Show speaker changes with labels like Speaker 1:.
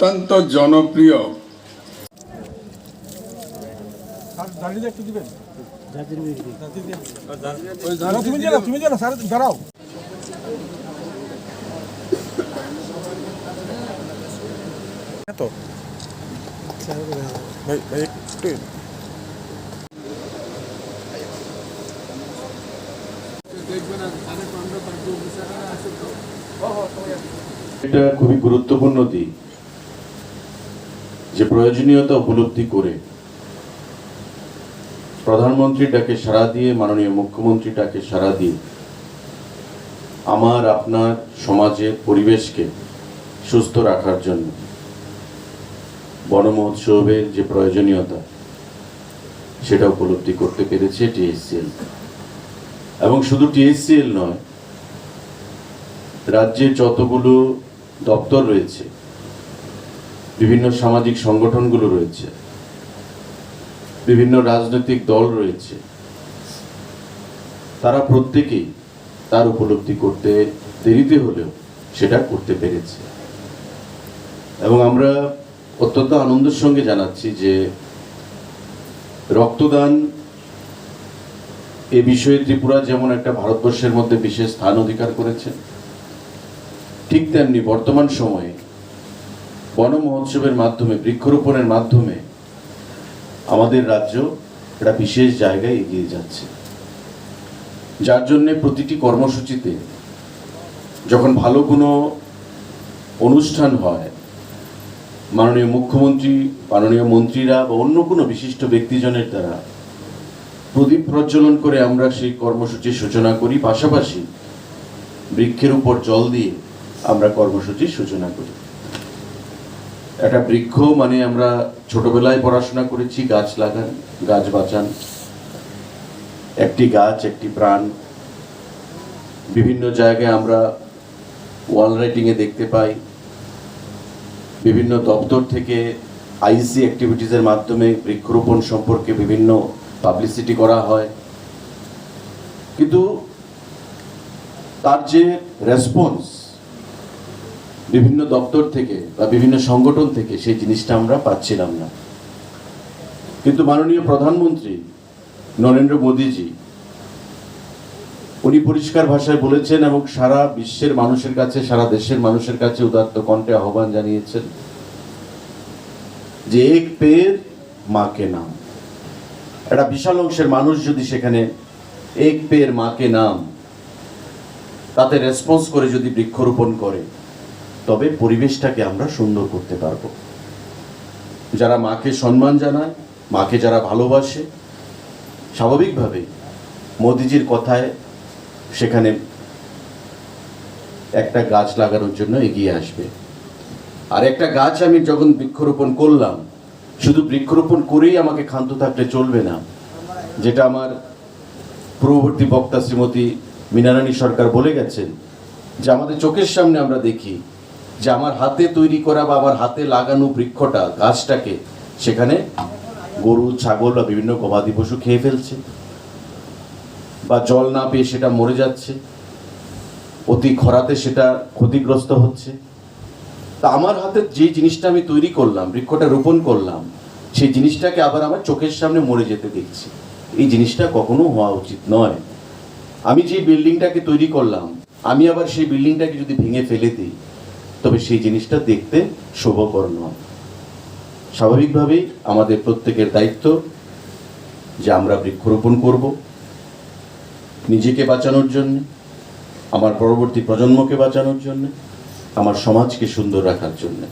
Speaker 1: অত্যন্ত জনপ্রিয়।
Speaker 2: দাঁড়িয়ে একটু দিবেন? ওই দাঁড়াও, তুমি জানো তুমি জানো স্যার দাঁড়াও। তো ভাই ভাই একটু।
Speaker 3: এটা খুবই গুরুত্বপূর্ণ দিক। যে প্রয়োজনীয়তা উপলব্ধি করে প্রধানমন্ত্রীর ডাকে সাড়া দিয়ে, মাননীয় মুখ্যমন্ত্রী ডাকে সাড়া দিয়ে আমার, আপনার সমাজের পরিবেশকে সুস্থ রাখার জন্য বন মহোৎসবের যে প্রয়োজনীয়তা, সেটা উপলব্ধি করতে পেরেছে টিএসসিএল। এবং শুধু টিএসসিএল নয়, রাজ্যে যতগুলো দপ্তর রয়েছে বিভিন্ন সামাজিক সংগঠনগুলো রয়েছে। বিভিন্ন রাজনৈতিক দল রয়েছে। তারা প্রত্যেকেই তার উপলব্ধি করতে দেরিতে হলেও সেটা করতে পেরেছে। এবং আমরা অত্যন্ত আনন্দের সঙ্গে জানাচ্ছি যে রক্তদান এ বিষয়ে ত্রিপুরা যেমন একটা ভারতবর্ষের মধ্যে বিশেষ স্থান অধিকার করেছে, ঠিক তেমনি বর্তমান সময়ে মহোৎসবের মাধ্যমে, বৃক্ষরোপণের মাধ্যমে আমাদের রাজ্য একটা বিশেষ জায়গায় এগিয়ে যাচ্ছে। যার জন্যে প্রতিটি কর্মসূচিতে যখন ভালো কোনো অনুষ্ঠান হয়, মাননীয় মুখ্যমন্ত্রী, মাননীয় মন্ত্রীরা বা অন্য কোনো বিশিষ্ট ব্যক্তিজনের দ্বারা প্রদীপ প্রজ্বলন করে আমরা সেই কর্মসূচির সূচনা করি, পাশাপাশি বৃক্ষের উপর জল দিয়ে আমরা কর্মসূচির সূচনা করি। একটা বৃক্ষ মানে আমরা ছোটবেলায় পড়াশোনা করেছি, গাছ লাগান, গাছ বাঁচান। একটি গাছ, একটি প্রাণ। বিভিন্ন জায়গায় আমরা ওয়াল রাইটিংয়ে দেখতে পাই। বিভিন্ন দপ্তর থেকে আইসি অ্যাক্টিভিটিসের মাধ্যমে বৃক্ষরোপণ সম্পর্কে বিভিন্ন পাবলিসিটি করা হয়। কিন্তু তার যে রেসপন্স বিভিন্ন দপ্তর থেকে বা বিভিন্ন সংগঠন থেকে সেই জিনিসটা আমরা পাচ্ছিলাম না। কিন্তু মাননীয় প্রধানমন্ত্রী নরেন্দ্র মোদীজি, উনি পরিষ্কার ভাষায় বলেছেন এবং সারা বিশ্বের মানুষের কাছে, সারা দেশের মানুষের কাছে উদাত্ত কণ্ঠে আহ্বান জানিয়েছেন যে এক পের মাকে নাম। একটা বিশাল অংশের মানুষ যদি সেখানে এক পের মাকে নাম, তাতে রেসপন্স করে যদি বৃক্ষরোপণ করে তবে পরিবেশটাকে আমরা সুন্দর করতে পারব। যারা মাকে সম্মান জানায়, মাকে যারা ভালোবাসে স্বাভাবিকভাবে মোদিজির কথায় সেখানে একটা গাছ লাগানোর জন্য এগিয়ে আসবে। আর একটা গাছ আমি যখন বৃক্ষরোপণ করলাম, শুধু বৃক্ষরোপণ করেই আমাকে ক্ষান্ত থাকলে চলবে না, যেটা আমার পূর্ববর্তী বক্তা শ্রীমতী মীনারানী সরকার বলে গেছেন যে আমাদের চোখের সামনে আমরা দেখি যে আমার হাতে তৈরি করা বা আমার হাতে লাগানো বৃক্ষটা, গাছটাকে সেখানে গরু, ছাগল বা বিভিন্ন গবাদি পশু খেয়ে ফেলছে বা জল না পেয়ে সেটা মরে যাচ্ছে, অতি খরাতে সেটা ক্ষতিগ্রস্ত হচ্ছে। তা আমার হাতে যে জিনিসটা আমি তৈরি করলাম, বৃক্ষটা রোপণ করলাম, সেই জিনিসটাকে আবার আমার চোখের সামনে মরে যেতে দেখছি। এই জিনিসটা কখনো হওয়া উচিত নয়। আমি যে বিল্ডিংটাকে তৈরি করলাম, আমি আবার সেই বিল্ডিংটাকে যদি ভেঙে ফেলে দিই তবে সেই জিনিসটা দেখতে শুভকর নয়। স্বাভাবিকভাবেই আমাদের প্রত্যেকের দায়িত্ব যে আমরা বৃক্ষরোপণ করব, নিজেকে বাঁচানোর জন্য, আমার পরবর্তী প্রজন্মকে বাঁচানোর জন্য, আমার সমাজকে সুন্দর রাখার জন্য।